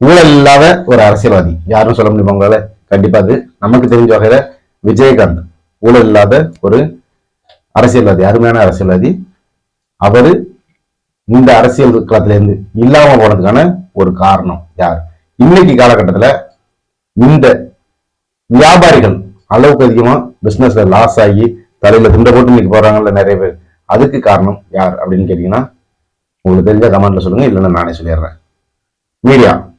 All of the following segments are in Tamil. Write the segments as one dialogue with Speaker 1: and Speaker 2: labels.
Speaker 1: ஊழல் இல்லாத ஒரு அரசியல்வாதி. யாரும் சொல்ல முடியுமா உங்களால? கண்டிப்பா அது நமக்கு தெரிஞ்ச வகையில விஜயகாந்த் ஊழல் இல்லாத ஒரு அரசியல்வாதி அருமையான அரசியல்வாதி. அவரு இந்த அரசியல் களத்துல இருந்து இல்லாம போனதுக்கான ஒரு காரணம் யார்? இன்னைக்கு காலகட்டத்துல இந்த வியாபாரிகள் அளவுக்கு அதிகமா பிசினஸ்ல லாஸ் ஆகி தலையில துண்டை போட்டு இன்னைக்கு போறாங்கல்ல நிறைய பேர். அதுக்கு காரணம் யார் அப்படின்னு கேட்டீங்கன்னா உங்களுக்கு தெரிஞ்ச கமெண்ட்ல சொல்லுங்க இல்லைன்னா நானே சொல்லிடுறேன். மீடியா.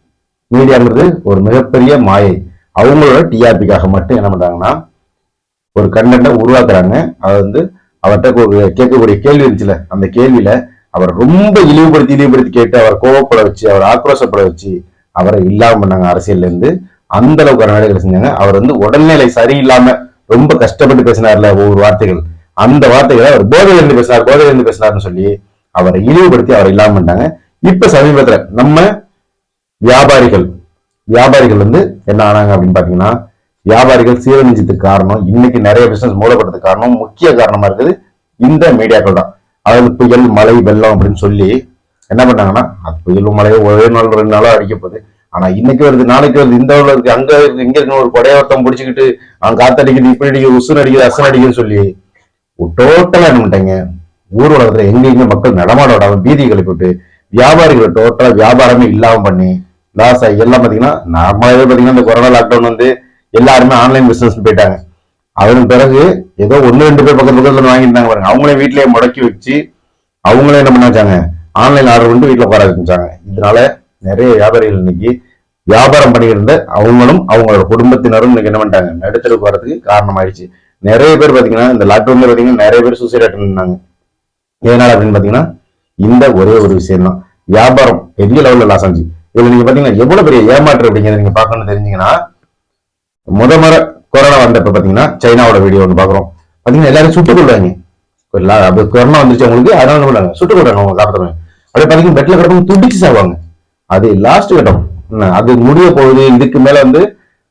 Speaker 1: மீடியாங்கிறது ஒரு மிகப்பெரிய மாயை. அவங்களோட டிஆர்பிக்காக மட்டும் என்ன பண்றாங்கன்னா ஒரு கண்டென்ட்டை உருவாக்குறாங்க. அது வந்து அவர்கிட்ட ஒரு கேட்கக்கூடிய கேள்வி இருந்துச்சுல அந்த கேள்வியில அவர் ரொம்ப இழிவுபடுத்தி இழிவுபடுத்தி கேட்டு அவரை கோவப்பட வச்சு அவரை ஆக்ரோஷப்பட வச்சு அவரை இல்லாம பண்ணாங்க அரசியல்ல இருந்து. அந்த அளவுக்கு வேலைகளை செஞ்சாங்க. அவர் வந்து உடல்நிலை சரியில்லாம ரொம்ப கஷ்டப்பட்டு பேசினார்ல ஒவ்வொரு வார்த்தைகள். அந்த வார்த்தைகளை அவர் போதையில இருந்து பேசினார் போதையில இருந்து பேசினார்னு சொல்லி அவரை இழிவுபடுத்தி அவரை இல்லாம பண்ணிட்டாங்க. இப்ப சமீபத்துல நம்ம வியாபாரிகள். வியாபாரிகள் வந்து என்ன ஆனாங்க அப்படின்னு பாத்தீங்கன்னா வியாபாரிகள் சீரழிஞ்சதுக்கு காரணம் இன்னைக்கு நிறைய பிசினஸ் மூடப்பட்டதுக்கு காரணம் முக்கிய காரணமா இருக்குது இந்த மீடியாக்கள் தான். அதாவது புயல் மழை வெள்ளம் அப்படின்னு சொல்லி என்ன பண்ணாங்கன்னா அது புயல் மழையோ ஒரே நாள் ரெண்டு நாளோ அடிக்க போகுது. ஆனா இன்னைக்கு வருது நாளைக்கு வருது இந்த ஊர்ல இருக்கு அங்க இருக்கு இங்க இருக்கு ஒரு கொடையோட்டம் பிடிச்சிக்கிட்டு அவன் காத்தடிக்குது இப்படி அடிக்குது உசுன் அடிக்குது அசன் அடிக்குதுன்னு சொல்லி டோட்டலா என்ன பண்ணிட்டாங்க ஊர் உலகத்துல எங்க மக்கள் நடமாட விடாம பீதி கிளப்பிவிட்டு வியாபாரிகளை டோட்டலா வியாபாரமே இல்லாம பண்ணி லாஸ் ஆகி எல்லாம் பார்த்தீங்கன்னா நார்மலாகவே பார்த்தீங்கன்னா இந்த கொரோனா லாக்டவுன் வந்து எல்லாருமே ஆன்லைன் பிஸ்னஸ் போயிட்டாங்க. அதன் பிறகு ஏதோ ஒன்று ரெண்டு பேர் பக்கத்து பக்கத்தில் வாங்கியிருந்தாங்க பாருங்க. அவங்களே வீட்டிலேயே முடக்கி வச்சு அவங்களே என்ன பண்ண வச்சாங்க ஆன்லைன் ஆர்டர் பண்ணிட்டு வீட்டில் உட்கார ஆரம்பிச்சாங்க. இதனால நிறைய வியாபாரிகள் இன்னைக்கு வியாபாரம் பண்ணியிருந்த அவங்களும் அவங்களோட குடும்பத்தினரும் இன்னைக்கு என்ன பண்ணிட்டாங்க? நடுத்தருக்கு வரதுக்கு காரணமாயிடுச்சு. நிறைய பேர் பார்த்தீங்கன்னா இந்த லாக்டவுன்ல பார்த்தீங்கன்னா நிறைய பேர் சூசைட் அட்டன் பண்ணாங்க. எதனால அப்படின்னு பார்த்தீங்கன்னா இந்த ஒரே ஒரு விஷயம் தான் வியாபாரம் பெரிய லெவலில் லாஸ் ஆச்சு. இதுல நீங்க பாத்தீங்கன்னா எவ்வளவு பெரிய ஏமாற்று அப்படிங்கிறத நீங்க பார்க்கணும்னு தெரிஞ்சீங்கன்னா முத முறை கொரோனா வந்தப்ப பாத்தீங்கன்னா சைனாவோட வீடியோ ஒன்று பாக்குறோம் பாத்தீங்கன்னா எல்லாரும் சுட்டுக் கொள்றாங்க. கொரோனா வந்துருச்சு அவங்களுக்கு அதனால என்ன பண்றாங்க? சுட்டுக் கொள்றாங்க அவங்க காப்பாற்றுறாங்க அப்படியே பாத்தீங்கன்னா பெட்ல கிடக்கும் துடிச்சு சாவாங்க. அது லாஸ்ட் கட்டம். என்ன, அது முடிய போகுது இதுக்கு மேல வந்து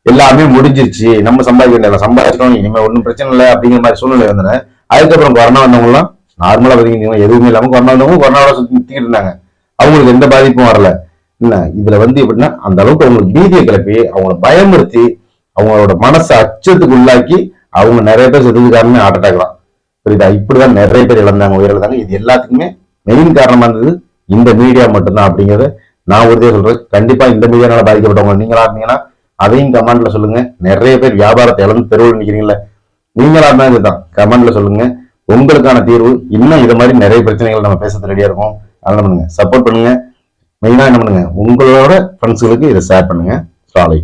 Speaker 1: எல்லாமே முடிஞ்சிருச்சு. நம்ம சம்பாதிக்க வேண்டிய சம்பாதிச்சிட்டோம் இனிமேல் ஒன்றும் பிரச்சனை இல்லை அப்படிங்கிற மாதிரி சூழ்நிலை வந்தன அதுக்கப்புறம் கொரோனா வந்தவங்க நார்மலாக நார்மலா பாத்தீங்கன்னா எதுவுமே இல்லாம கொரோனா வந்தவங்க கொரோனாவோட சுத்திட்டு இருந்தாங்க. அவங்களுக்கு எந்த பாதிப்பும் வரல. என்ன? இதுல வந்து எப்படின்னா அந்த அளவுக்கு அவங்களுக்கு பீதியை கிளப்பி அவங்கள பயமுறுத்தி அவங்களோட மனசை அச்சத்துக்கு உள்ளாக்கி அவங்க நிறைய பேர் செத்தது காரணமே ஹார்ட் அட்டாக் தான். புரியுதா? இப்படிதான் நிறைய பேர் இழந்தாங்க உயிரிழந்தாங்க. இது எல்லாத்துக்குமே மெயின் காரணமா இருந்தது இந்த மீடியா மட்டும்தான் அப்படிங்கறத நான் உறுதியாக சொல்றேன். கண்டிப்பா இந்த மீடியானால பாதிக்கப்பட்டவங்க நீங்களா இருந்தீங்கன்னா அதையும் கமெண்ட்ல சொல்லுங்க. நிறைய பேர் வியாபாரத்தை இழந்து தெருவில் நிக்கிறீங்கல்ல நீங்களா இருந்தா இதுதான். கமெண்ட்ல சொல்லுங்க. உங்களுக்கான தீர்வு. இன்னும் இது மாதிரி நிறைய பிரச்சனைகள் நம்ம பேசுறது ரெடியா இருக்கும். அதனால பண்ணுங்க. சப்போர்ட் பண்ணுங்க. மெயினாக என்ன பண்ணுங்க? உங்களோட ஃப்ரெண்ட்ஸுகளுக்கு இதை ஷேர் பண்ணுங்கள் சாலை